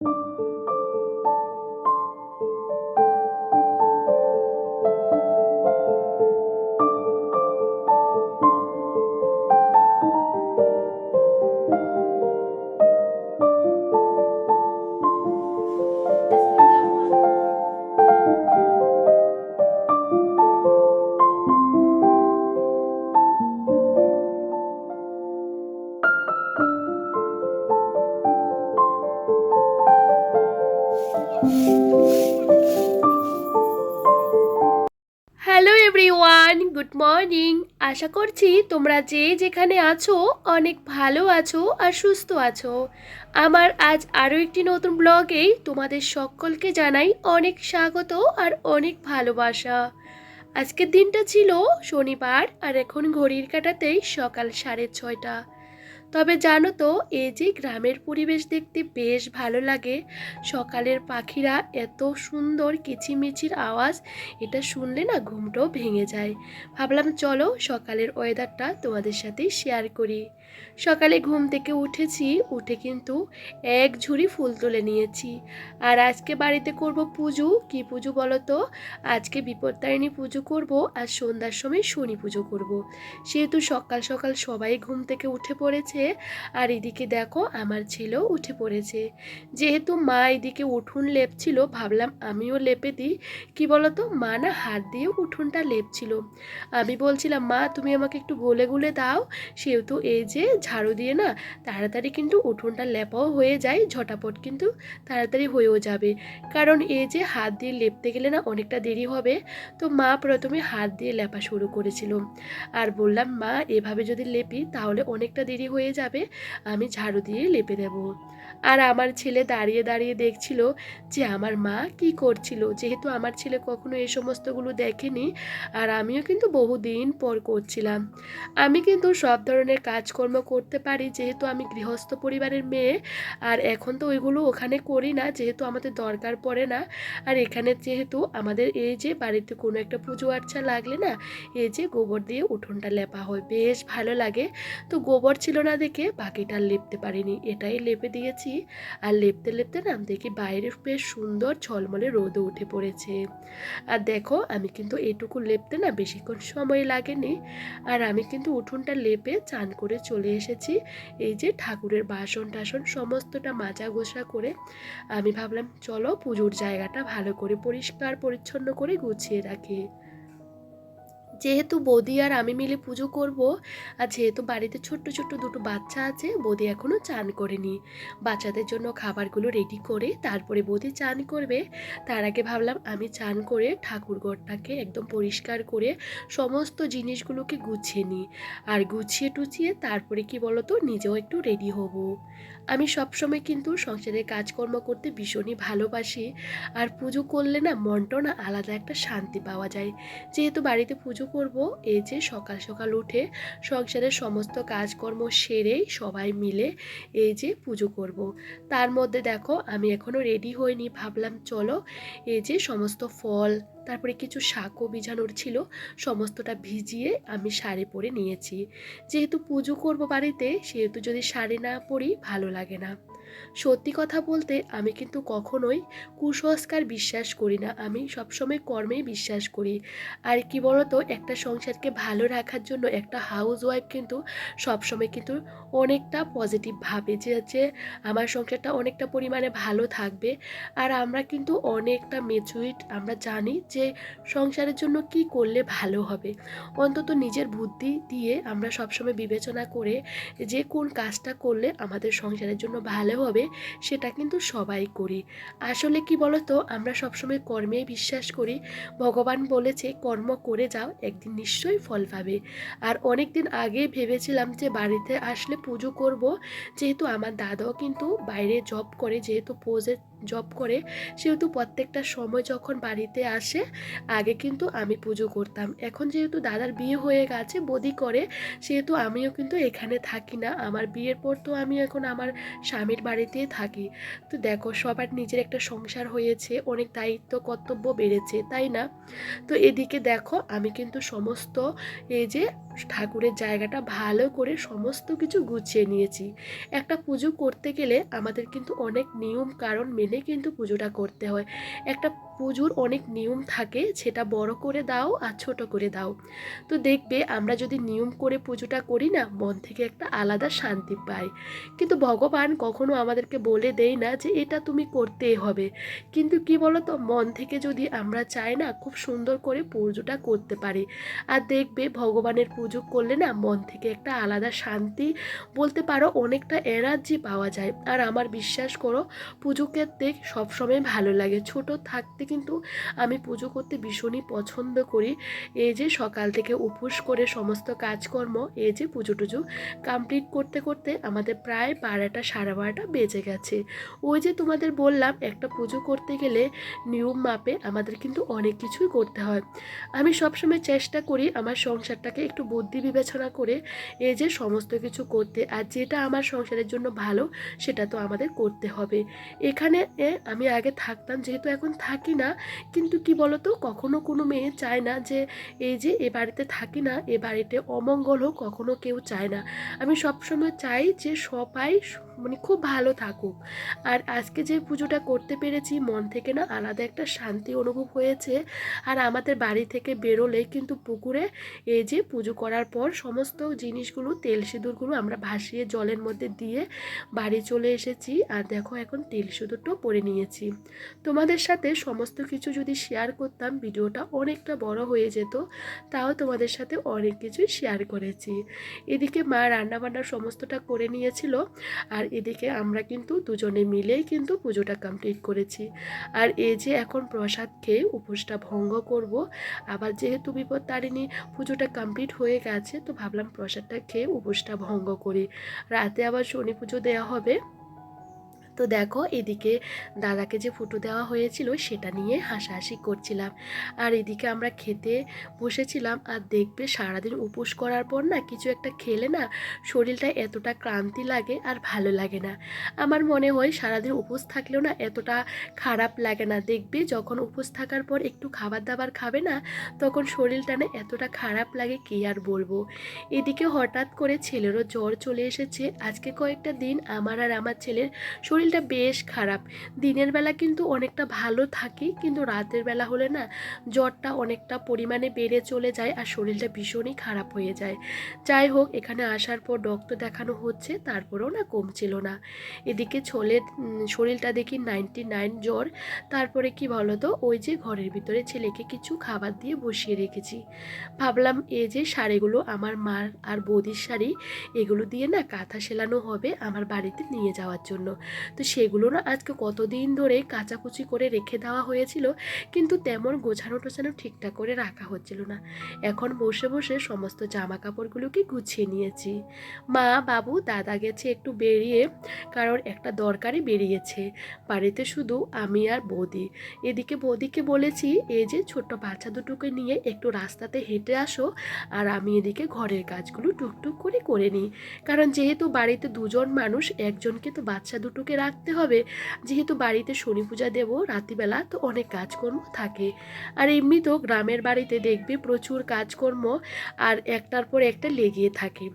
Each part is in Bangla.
you গুড মর্নিং আশা করছি তোমরা যে যেখানে আছো অনেক ভালো আছো আর সুস্থ আছো। আমার আজ আরও একটি নতুন ব্লগে তোমাদের সকলকে জানাই অনেক স্বাগত আর অনেক ভালোবাসা। আজকের দিনটা ছিল শনিবার আর এখন ঘড়ির কাটাতেই সকাল সাড়ে ছয়টা। তবে জানো তো, এই যে গ্রামের পরিবেশ দেখতে বেশ ভালো লাগে। সকালের পাখিরা এত সুন্দর কিচিমিচির আওয়াজ, এটা শুনলে না ঘুমটাও ভেঙে যায়। ভাবলাম চলো সকালের ওয়েদারটা তোমাদের সাথে শেয়ার করি। সকালে ঘুম থেকে উঠেছি, উঠে কিন্তু এক ঝুড়ি ফুল তুলে নিয়েছি। আর আজকে বাড়িতে করব পুজো, কি পুজো বলো তো? আজকে বিপত্তারিণী পুজো করব আর সন্ধ্যার সময় শনি পুজো করব। সেহেতু সকাল সকাল সবাই ঘুম থেকে উঠে পড়েছে আর এদিকে দেখো, আমার ছেলেও উঠে পড়েছে। যেহেতু মা এদিকে উঠুন লেপছিল, ভাবলাম আমিও লেপে দিই। কি বলতো, মা না হাত দিয়ে উঠোনটা লেপছিল। আমি বলছিলাম, মা, তুমি আমাকে একটু গলে গুলে দাও। সেহেতু এই যে ঝাড়ু দিয়ে না, তাড়াতাড়ি কিন্তু উঠোনটা লেপাও হয়ে যায়, ঝটাপট কিন্তু তাড়াতাড়ি হয়েও যাবে। কারণ এই যে হাত দিয়ে লেপতে গেলে না অনেকটা দেরি হবে। তো মা প্রথমে হাত দিয়ে লেপা শুরু করেছিল। আর বললাম, মা, এভাবে যদি লেপি তাহলে অনেকটা দেরি হয়ে যাবে, আমি ঝাড়ু দিয়ে লেপে দেবো। আর আমার ছেলে দাঁড়িয়ে দাঁড়িয়ে দেখছিল যে আমার মা কি করছিল। যেহেতু আমার ছেলে কখনো এই সমস্তগুলো দেখেনি, আর আমিও কিন্তু বহুদিন পর করছিলাম। আমি কিন্তু সব ধরনের কাজকর্ম করতে পারি, যেহেতু আমি গৃহস্থ পরিবারের মেয়ে, আর এখন তো ওইগুলো ওখানে করি না, যেহেতু আমাদের দরকার পড়ে না। আর এখানে যেহেতু আমাদের এই যে বাড়িতে কোনো একটা পুজো আর্চা লাগলে না, এই যে গোবর দিয়ে উঠোনটা লেপা হয়, বেশ ভালো লাগে। তো গোবর ছিল না দেখে বাকিটা লেপতে পারিনি। এটাই লেপে দিয়েছি। আর লেপতে লেপতে না দেখি বাইরে বেশ সুন্দর ঝলমলে রোদও উঠে পড়েছে। আর দেখো, আমি কিন্তু এটুকু লেপতে না বেশিক্ষণ সময় লাগেনি। আর আমি কিন্তু উঠোনটা লেপে চান করে চলে এসেছি। এই যে ঠাকুরের বাসন টাসন সমস্তটা মাজা গোসা করে আমি ভাবলাম, চলো পুজোর জায়গাটা ভালো করে পরিষ্কার পরিচ্ছন্ন করে গুছিয়ে রাখি। যেহেতু বৌদি আর আমি মিলে পুজো করব, আর যেহেতু বাড়িতে ছোট্ট ছোট্ট দুটো বাচ্চা আছে, বৌদি এখনও চান করেনি। বাচ্চাদের জন্য খাবারগুলো রেডি করে তারপরে বৌদি চান করবে। তার আগে ভাবলাম আমি চান করে ঠাকুর ঘরটাকে একদম পরিষ্কার করে সমস্ত জিনিসগুলোকে গুছিয়ে নিই। আর গুছিয়ে টুছিয়ে তারপরে কি বলতো, নিজেও একটু রেডি হব। আমি সবসময় কিন্তু সংসারের কাজকর্ম করতে ভীষণই ভালোবাসি। আর পুজো করলে না মনটাও না আলাদা একটা শান্তি পাওয়া যায়। যেহেতু বাড়িতে পুজো করব। এই যে সকাল সকাল উঠে সংসারের সমস্ত কাজকর্ম সেরেই সবাই মিলে এই যে পুজো করব। তার মধ্যে দেখো আমি এখনও রেডি হইনি, ভাবলাম চলো এই যে সমস্ত ফল, তারপরে কিছু শাকও ভিজানোর ছিল, সমস্তটা ভিজিয়ে আমি শাড়ি পরে নিয়েছি। যেহেতু পুজো করব বাড়িতে, সেহেতু যদি শাড়ি না পরি ভালো লাগে না। সত্যি কথা বলতে আমি কিন্তু কখনোই কুসংস্কার বিশ্বাস করি না। আমি সবসময় কর্মেই বিশ্বাস করি। আর কি বলতো, একটা সংসারকে ভালো রাখার জন্য একটা হাউস ওয়াইফ কিন্তু সবসময় কিন্তু অনেকটা পজিটিভ ভাবে যে হচ্ছে আমার সংসারটা অনেকটা পরিমাণে ভালো থাকবে। আর আমরা কিন্তু অনেকটা মেচুইট আমরা জানি যে সংসারের জন্য কি করলে ভালো হবে। অন্তত নিজের বুদ্ধি দিয়ে আমরা সবসময় বিবেচনা করে যে কোন কাজটা করলে আমাদের সংসারের জন্য ভালো হবে, সেটা কিন্তু সবাই করি। আসলে কি বলতো, আমরা সবসময় কর্মে বিশ্বাস করি। ভগবান বলেছে, কর্ম করে যাও, একদিন নিশ্চয়ই ফল পাবে। আর অনেক দিন আগে ভেবেছিলাম যে, বাড়িতে আসলে পুজো করব। যেহেতু আমার দাদাও কিন্তু বাইরে জব করে, যেহেতু পোজে জব করে, সেহেতু প্রত্যেকটা সময় যখন বাড়িতে আসে, আগে কিন্তু আমি পুজো করতাম। এখন যেহেতু দাদার বিয়ে হয়ে গেছে, বদি করে, সেহেতু আমিও কিন্তু এখানে থাকি না। আমার বিয়ের পর তো আমি এখন আমার স্বামীর বাড়িতেই থাকি। তো দেখো, সবার নিজের একটা সংসার হয়েছে, অনেক দায়িত্ব, কর্তব্য বেড়েছে, তাই না? তো এদিকে দেখো, আমি কিন্তু সমস্ত এই যে ঠাকুরের জায়গাটা ভালো করে সমস্ত কিছু গুছিয়ে নিয়েছি। একটা পুজো করতে গেলে আমাদের কিন্তু অনেক নিয়ম কারণ মেনে কিন্তু পুজোটা করতে হয়। একটা পুজোর অনেক নিয়ম থাকে, সেটা বড় করে দাও আর ছোট করে দাও। তো দেখবে আমরা যদি নিয়ম করে পুজোটা করি না, মন থেকে একটা আলাদা শান্তি পাই। কিন্তু ভগবান কখনো আমাদেরকে বলে দেয় না যে এটা তুমি করতেই হবে। কিন্তু কি বলতো, মন থেকে যদি আমরা চাই না, খুব সুন্দর করে পুজোটা করতে পারি। আর দেখবে ভগবানের পুজো করলে না, মন থেকে একটা আলাদা শান্তি, বলতে পারো অনেকটা এনার্জি পাওয়া যায়। আর আমার বিশ্বাস করো, পুজো করতে সবসময় ভালো লাগে। ছোট থাকতে কিন্তু আমি পুজো করতে ভীষণই পছন্দ করি। এই যে সকাল থেকে উপোস করে সমস্ত কাজকর্ম এই যে পুজো টুজো কমপ্লিট করতে করতে আমাদের প্রায় বারোটা, সাড়ে বারোটা বেজে গেছে। ওই যে তোমাদের বললাম, একটা পুজো করতে গেলে নিয়ম মাপে আমাদের কিন্তু অনেক কিছুই করতে হয়। আমি সবসময় চেষ্টা করি আমার সংসারটাকে একটু বুদ্ধি বিবেচনা করে এই যে সমস্ত কিছু করতে, আর যেটা আমার সংসারের জন্য ভালো সেটা তো আমাদের করতে হবে। এখানে আমি আগে থাকতাম, যেহেতু এখন থাকি না, কিন্তু কি বলতো? কখনো কোনো মেয়ে চায় না যে এই যে এ বাড়িতে থাকি না, এ বাড়িতে অমঙ্গল হোক, কখনো কেউ চায় না। আমি সবসময় চাই যে সবাই মানে খুব ভালো থাকুক। আর আজকে যে পুজোটা করতে পেরেছি, মন থেকে না আলাদা একটা শান্তি অনুভব হয়েছে। আর আমাদের বাড়ি থেকে বেরোলে কিন্তু পুকুরে এই যে পুজো করার পর সমস্ত জিনিসগুলো, তেল সিঁদুরগুলো আমরা ভাসিয়ে জলের মধ্যে দিয়ে বাড়ি চলে এসেছি। আর দেখো, এখন তেল সিঁদুরটাও পরে নিয়েছি। তোমাদের সাথে সমস্ত কিছু যদি শেয়ার করতাম, ভিডিওটা অনেকটা বড় হয়ে যেত। তাও তোমাদের সাথে অনেক কিছুই শেয়ার করেছি। এদিকে মা রান্নাবান্না সমস্তটা করে নিয়েছিল। আর এদিকে আমরা কিন্তু দুজনে মিলেই কিন্তু পুজোটা কমপ্লিট করেছি। আর এই যে এখন প্রসাদ খেয়ে উপোসটা ভঙ্গ করব, আবার যেহেতু বিপদ তারিণী পুজোটা কমপ্লিট হয়ে গেছে, তো ভাবলাম প্রসাদটা খেয়ে উপোসটা ভঙ্গ করি। রাতে আবার শনি পুজো দেওয়া হবে। তো দেখো এদিকে দাদাকে যে ফুটো দেওয়া হয়েছিল সেটা নিয়ে হাসাহাসি করছিলাম। আর এদিকে আমরা খেতে বসেছিলাম আর দেখবে সারাদিন উপোস করার পর না কিছু একটা খেলে না শরীরটা এতটা ক্লান্তি লাগে আর ভালো লাগে না। আমার মনে হয় সারাদিন উপোস থাকলেও না এতটা খারাপ লাগে না। দেখবে যখন উপোস থাকার পর একটু খাবার দাবার খাবে না তখন শরীরটা না এতটা খারাপ লাগে কি আর বলব। এদিকে হঠাৎ করে ছেলেরও জ্বর চলে এসেছে। আজকে কয়েকটা দিন আমার আর আমার ছেলের শরীরটা বেশ খারাপ। দিনের বেলা কিন্তু অনেকটা ভালো থাকে, কিন্তু রাতের বেলা হলে না জ্বরটা অনেকটা পরিমাণে বেড়ে চলে যায় আর শরীরটা ভীষণই খারাপ হয়ে যায়। যাই হোক, এখানে আসার পর ডক্টর দেখানো হচ্ছে, তারপরেও না কমছিল না। এদিকে ছোলের শরীরটা দেখি নাইনটি নাইন জ্বর। তারপরে কি বলো তো ওই যে ঘরের ভিতরে ছেলেকে কিছু খাবার দিয়ে বসিয়ে রেখেছি। ভাবলাম এই যে শাড়িগুলো আমার মার আর বৌদির শাড়ি, এগুলো দিয়ে না কাঁথা সেলানো হবে আমার বাড়িতে নিয়ে যাওয়ার জন্য। তো সেগুলো না আজকে কতদিন ধরে কাচাকুচি করে রেখে দেওয়া হয়েছিল, কিন্তু তেমন গোছানো টোছানো ঠিকঠাক করে রাখা হচ্ছিল না। এখন বসে বসে সমস্ত জামা কাপড়গুলোকে গুছিয়ে নিয়েছি। মা, বাবু, দাদা গেছে একটু বেরিয়ে, কারণ একটা দরকারি বেরিয়েছে। বাড়িতে শুধু আমি আর বৌদি। এদিকে বৌদিকে বলেছি, এই যে ছোট্ট বাচ্চা দুটোকে নিয়ে একটু রাস্তাতে হেঁটে আসো, আর আমি এদিকে ঘরের কাজগুলো টুকটুক করে করে নিই। কারণ যেহেতু বাড়িতে দুজন মানুষ, একজনকে তো বাচ্চা দুটোকে রাখতে হবে। যেহেতু বাড়িতে শনি পূজা দেব, রাত্রিবেলা তো অনেক কাজকর্ম থাকে। আর এমনি তো গ্রামের বাড়িতে দেখবে প্রচুর কাজকর্ম আর একটার পর একটা লেগিয়ে থাকে।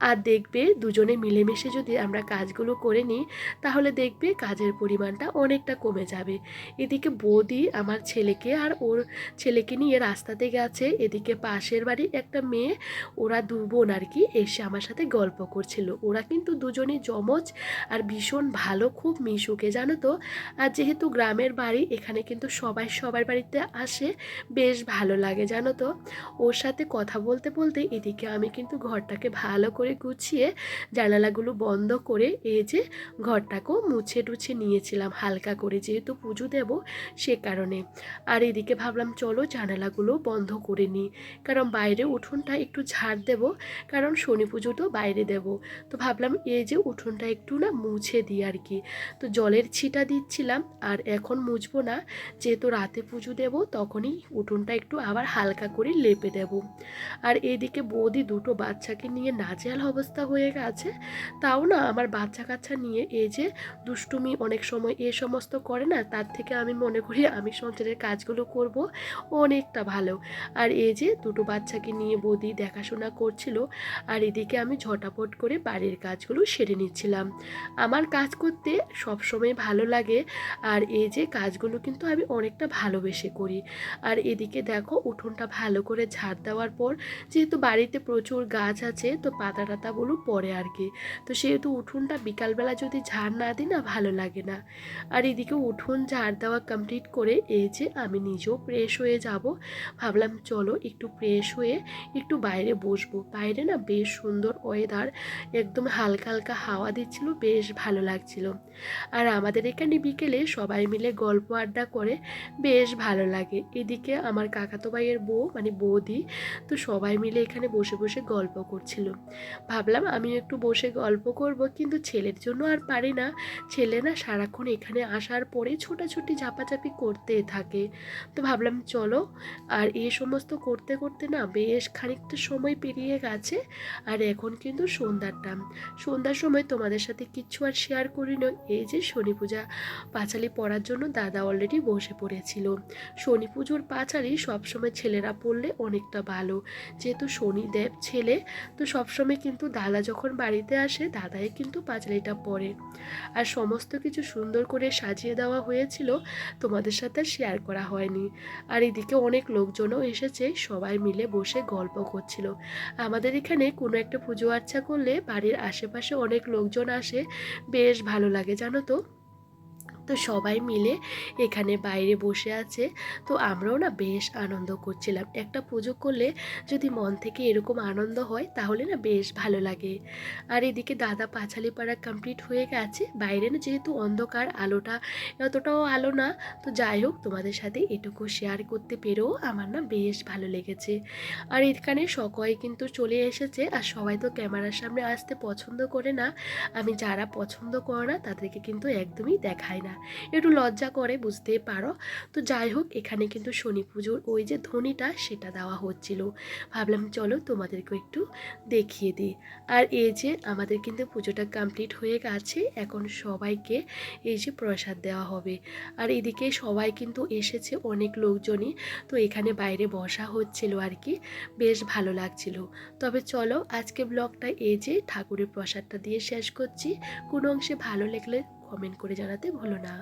আর দেখবে দুজনে মিলেমিশে যদি আমরা কাজগুলো করে নিই, তাহলে দেখবে কাজের পরিমাণটা অনেকটা কমে যাবে। এদিকে বৌদি আমার ছেলেকে আর ওর ছেলেকে নিয়ে রাস্তাতে গেছে। এদিকে পাশের বাড়ি একটা মেয়ে, ওরা দু বোন আর কি, এসে আমার সাথে গল্প করছিল। ওরা কিন্তু দুজনে জমজ আর ভীষণ ভালো খুব মিশুকে, জানো তো? আর যেহেতু গ্রামের বাড়ি, এখানে কিন্তু সবাই সবার বাড়িতে আসে, বেশ ভালো লাগে, জানো তো? ওর সাথে কথা বলতে বলতে এদিকে আমি কিন্তু ঘরটাকে ভালো করে গুছিয়ে জানালাগুলো বন্ধ করে এই যে ঘরটাকেও মুছে টুছে নিয়েছিলাম, হালকা করে যেহেতু পুজো দেব সে কারণে। আর এদিকে ভাবলাম, চলো জানালাগুলো বন্ধ করে নিই, কারণ বাইরে উঠোনটা একটু ঝাড় দেব, কারণ শনি পুজো তো বাইরে দেব। তো ভাবলাম এই যে উঠোনটা একটু না মুছে দিই আর কি। তো জলের ছিটা দিচ্ছিলাম আর এখন মুছবো না। যেহেতু রাতে পুজো দেব, তখনই উঠোনটা একটু আবার হালকা করে লেপে দেব। আর এদিকে বৌদি দুটো বাচ্চাকে নিয়ে নাজেহাল অবস্থা হয়ে গেছে। তাও না, আমার বাচ্চা কাচ্চা নিয়ে এই যে দুষ্টুমি অনেক সময় এ সমস্ত করে না, তার থেকে আমি মনে করি আমি সংসারের কাজগুলো করব অনেকটা ভালো। আর এই যে দুটো বাচ্চাকে নিয়ে বৌদি দেখাশোনা করছিল, আর এদিকে আমি ঝটাপট করে বাড়ির কাজগুলো সেরে নিচ্ছিলাম। আমার কাজ করতে সবসময় ভালো লাগে। আর এই যে কাজগুলো কিন্তু আমি অনেকটা ভালোবেসে করি। আর এদিকে দেখো উঠোনটা ভালো করে ঝাড় দেওয়ার পর যেহেতু বাড়িতে প্রচুর গাছ আছে, তো পাতা টাতাগুলো পড়ে আর কি। তো সেহেতু উঠোনটা বিকালবেলা যদি ঝাড় না দিই না ভালো লাগে না। আর এদিকে উঠোন ঝাড় দেওয়া কমপ্লিট করে এই যে আমি নিজেও ফ্রেশ হয়ে যাব। ভাবলাম চলো একটু ফ্রেশ হয়ে একটু বাইরে বসবো। বাইরে না বেশ সুন্দর ওয়েদার একদম হালকা হালকা হাওয়া দিচ্ছিল, বেশ ভালো লাগছিল। আর আমাদের এখানে বিকেলে সবাই মিলে গল্প আড্ডা করে বেশ ভালো লাগে। এদিকে আমার কাকাতো ভাইয়ের বউ মানে বৌদি, তো সবাই মিলে এখানে বসে বসে গল্প করছিল। ভাবলাম আমি একটু বসে গল্প করব, কিন্তু ছেলের জন্য আর পারি না। ছেলে না সারাক্ষণ এখানে আসার পরে ছোটাছুটি ঝাপাঝাপি করতে থাকে। তো ভাবলাম চলো, আর এই সমস্ত করতে করতে না বেশ খানিকটা সময় পেরিয়ে গেছে, আর এখন কিন্তু সন্ধ্যার টাইম সন্ধ্যার সময় তোমাদের সাথে কিচ্ছু আর শেয়ার করি না এই যে শনি পূজা পাঁচালি পড়ার জন্য দাদা অলরেডি বসে পড়েছিল। শনি পুজোর পাঁচালি সবসময় ছেলেরা পড়লে অনেকটা ভালো। যেহেতু শনিদেব ছেলে, তো সবসময় কিন্তু দাদা যখন বাড়িতে আসে, দাদাই কিন্তু পাঁচালিটা পড়ে। আর সমস্ত কিছু সুন্দর করে সাজিয়ে দেওয়া হয়েছিল, তোমাদের সাথে শেয়ার করা হয়নি। আর এদিকে অনেক লোকজনও এসেছে, সবাই মিলে বসে গল্প করছিল। আমাদের এখানে কোনো একটা পুজো আর্চা করলে বাড়ির আশেপাশে অনেক লোকজন আসে, বেশ ভালো লাগে জানো তো? তো সবাই মিলে এখানে বাইরে বসে আছে। তো আমরাও না বেশ আনন্দ করছিলাম। একটা পুজো করলে যদি মন থেকে এরকম আনন্দ হয়, তাহলে না বেশ ভালো লাগে। আর এদিকে দাদা পাঁচালি পাড়া কমপ্লিট হয়ে গেছে। বাইরে না যেহেতু অন্ধকার, আলোটা অতটাও আলো না। তো যাই হোক, তোমাদের সাথে এটুকু শেয়ার করতে পেরেও আমার না বেশ ভালো লেগেছে। আর এখানে সবাই কিন্তু চলে এসেছে। আর সবাই তো ক্যামেরার সামনে আসতে পছন্দ করে না। আমি যারা পছন্দ করে না, তাদেরকে কিন্তু একদমই দেখায় না একটু লজ্জা করে বুঝতেই পারো। তো যাই হোক, এখানে কিন্তু শনি পুজোর ওই যে ধ্বনিটা সেটা দেওয়া হচ্ছিল। ভাবলাম চলো তোমাদেরকে একটু দেখিয়ে দিই। আর এই যে আমাদের কিন্তু পুজোটা কমপ্লিট হয়ে গেছে, এখন সবাইকে এই যে প্রসাদ দেওয়া হবে। আর এদিকে সবাই কিন্তু এসেছে অনেক লোকজনই, তো এখানে বাইরে বসা হচ্ছিল আর কি, বেশ ভালো লাগছিল। তবে চলো আজকে ব্লগটা এই যে, ঠাকুরের প্রসাদটা দিয়ে শেষ করছি। কোনো অংশে ভালো লাগলে কমেন্ট করে জানাতে ভুলো না।